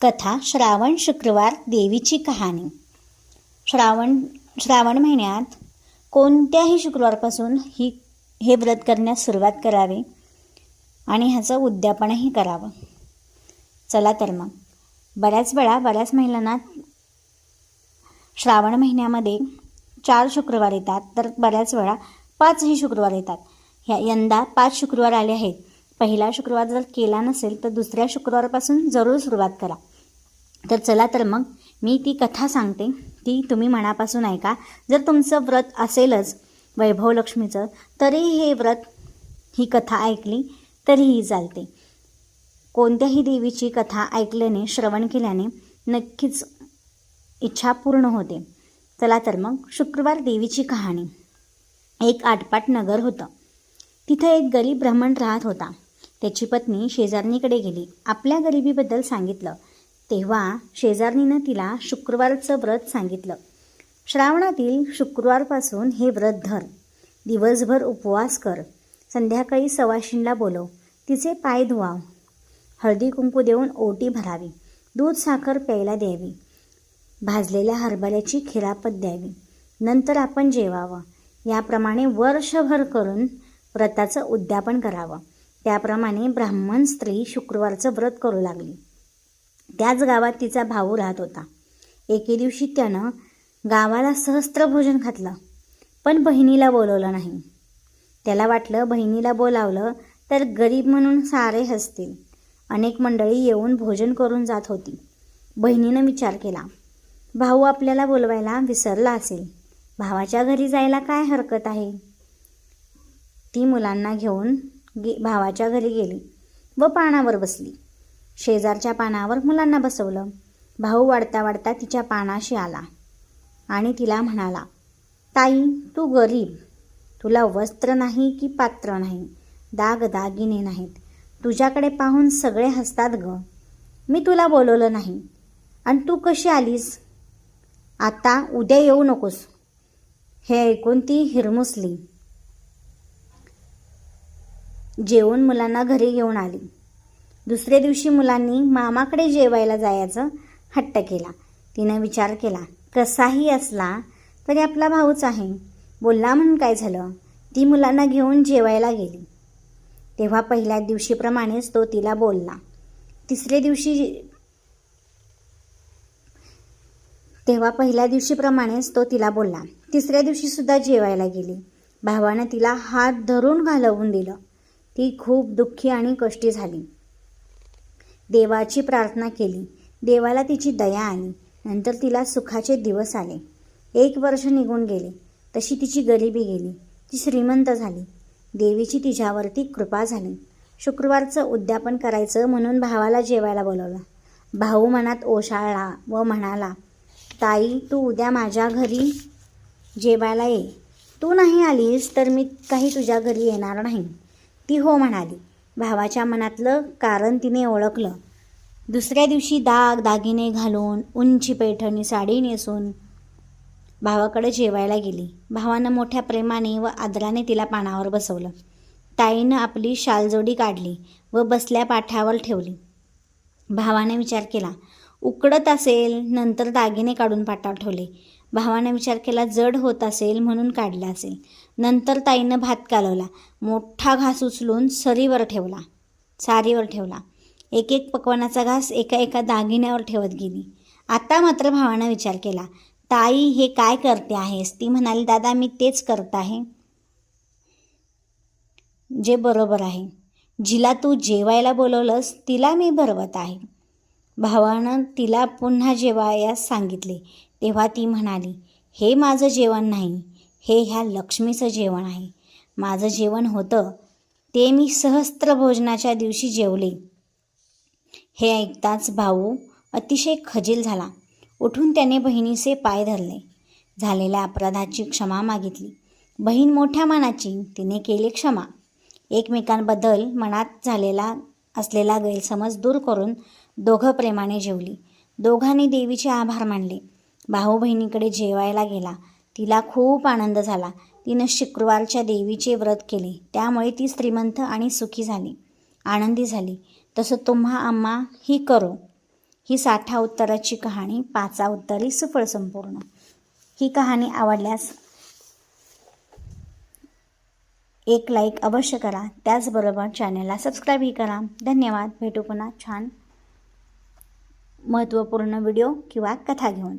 कथा श्रावण शुक्रवार देवीची कहाणी. श्रावण श्रावण महिन्यात कोणत्याही शुक्रवारपासून ही हे व्रत करण्यास सुरुवात करावी आणि ह्याचं उद्यापनही करावं. चला तर मग. बऱ्याच वेळा बऱ्याच महिलांना श्रावण महिन्यामध्ये चार शुक्रवार येतात तर बऱ्याच वेळा पाचही शुक्रवार येतात. ह्या यंदा पाच शुक्रवार आले आहेत. पहिला शुक्रवार जर केला नसेल तर दुसऱ्या शुक्रवारपासून जरूर सुरुवात करा. तर चला तर मग मी ती कथा सांगते. ती तुम्ही मनापासून ऐका. जर तुमचं व्रत असेलच वैभव लक्ष्मीचं तरी हे व्रत ही कथा ऐकली तरीही चालते. कोणत्याही देवीची कथा ऐकल्याने श्रवण केल्याने नक्कीच इच्छा पूर्ण होते. चला तर मग शुक्रवार देवीची कहाणी. एक आटपाट नगर होतं. तिथं एक गरीब ब्राह्मण राहत होता. त्याची पत्नी शेजारणीकडे गेली. आपल्या गरिबीबद्दल सांगितलं. तेव्हा शेजारणीनं तिला शुक्रवारचं व्रत सांगितलं. श्रावणातील शुक्रवारपासून हे व्रत धर. दिवसभर उपवास कर. संध्याकाळी सवाशींला बोलव. तिचे पाय धुवाव. हळदी कुंकू देऊन ओटी भरावी. दूध साखर प्यायला द्यावी. भाजलेल्या हरभऱ्याची खिरापत द्यावी. नंतर आपण जेवावं. याप्रमाणे वर्षभर करून व्रताचं उद्यापन करावं. त्याप्रमाणे ब्राह्मण स्त्री शुक्रवारचं व्रत करू लागली. त्याच गावात तिचा भाऊ राहत होता. एके दिवशी त्यानं गावाला सहस्त्र भोजन घातलं पण बहिणीला बोलवलं नाही. त्याला वाटलं बहिणीला बोलावलं तर गरीब म्हणून सारे हसतील. अनेक मंडळी येऊन भोजन करून जात होती. बहिणीनं विचार केला भाऊ आपल्याला बोलवायला विसरला असेल. भावाच्या घरी जायला काय हरकत आहे? ती मुलांना घेऊन गे भावाच्या घरी गेली व पानावर बसली. शेजारच्या पानावर मुलांना बसवलं. भाऊ वाढता वाढता तिच्या पानाशी आला आणि तिला म्हणाला ताई तू गरीब. तुला वस्त्र नाही की पात्र नाही. दाग दागिने नाहीत. तुझ्याकडे पाहून सगळे हसतात ग. मी तुला बोलवलं नाही. आणि तू कशी आलीस? आता उद्या येऊ नकोस. हे ऐकून ती हिरमुसली. जेवून मुलांना घरी घेऊन आली. दुसऱ्या दिवशी मुलांनी मामाकडे जेवायला जायचं हट्ट केला. तिनं विचार केला कसाही असला तरी आपला भाऊच आहे. बोलला म्हणून काय झालं? ती मुलांना घेऊन जेवायला गेली. तेव्हा पहिल्या दिवशीप्रमाणेच तो तिला बोलला. तिसऱ्या दिवशी तेव्हा पहिल्या दिवशीप्रमाणेच तो तिला बोलला. तिसऱ्या दिवशीसुद्धा जेवायला गेली. भावानं तिला हात धरून घालवून दिलं. ती खूप दुःखी आणि कष्टी झाली. देवाची प्रार्थना केली. देवाला तिची दया आली. नंतर तिला सुखाचे दिवस आले. एक वर्ष निघून गेले. तशी तिची गरिबी गेली. ती श्रीमंत झाली. देवीची तिच्यावरती कृपा झाली. शुक्रवारचं उद्यापन करायचं म्हणून भावाला जेवायला बोलवलं. भाऊ मनात ओशाळला व म्हणाला ताई तू उद्या माझ्या घरी जेवायला ये. तू नाही आलीस तर मी काही तुझ्या घरी येणार नाही. ती हो म्हणाली. भावाच्या मनातलं कारण तिने ओळखलं. दुसऱ्या दिवशी दाग दागिने घालून उंची पैठणी साडी नेसून भावाकडे जेवायला गेली. भावानं मोठ्या प्रेमाने व आदराने तिला पानावर बसवलं. ताईनं आपली शालजोडी काढली व बसल्या पाठ्यावर ठेवली. भावाने विचार केला उकडत असेल नंतर दागिने काढून पाटावर ठेवले. भावाने विचार केला जड होत असेल म्हणून काढला असेल. नंतर ताईनं भात कालवला. मोठा घास उचलून सरीवर ठेवला. सारीवर ठेवला. एक एक पकवानाचा घास एका एका दागिन्यावर ठेवत गेली. आता मात्र भावानं विचार केला ताई हे काय करते आहेस? ती म्हणाली दादा मी तेच करत आहे. जे बरोबर आहे. जिला तू जेवायला बोलवलंस तिला मी भरवत आहे. भावानं तिला पुन्हा जेवायस सांगितले. तेव्हा ती म्हणाली हे माझं जेवण नाही हे ह्या लक्ष्मीचं जेवण आहे. माझं जेवण होतं ते मी सहस्त्र भोजनाच्या दिवशी जेवले. हे ऐकताच भाऊ अतिशय खजील झाला. उठून त्याने बहिणीचे पाय धरले. झालेल्या अपराधाची क्षमा मागितली. बहीण मोठ्या मनाची तिने केली क्षमा. एकमेकांबद्दल मनात झालेला असलेला गैरसमज दूर करून दोघं प्रेमाने जेवली. दोघांनी देवीचे आभार मानले. भाऊ बहिणीकडे जेवायला गेला. तिला खूप आनंद झाला. तिनं शुक्रवारच्या देवीचे व्रत केले. त्यामुळे ती श्रीमंत आणि सुखी झाली. आनंदी झाली. तसं तुम्हा आम्हा ही करो. ही साठा उत्तराची कहाणी पाचा उत्तरी सुफळ संपूर्ण. ही कहाणी आवडल्यास एक लाईक अवश्य करा. त्याचबरोबर चॅनलला सबस्क्राईबही करा. धन्यवाद. भेटू पुन्हा छान महत्त्वपूर्ण व्हिडिओ किंवा कथा घेऊन.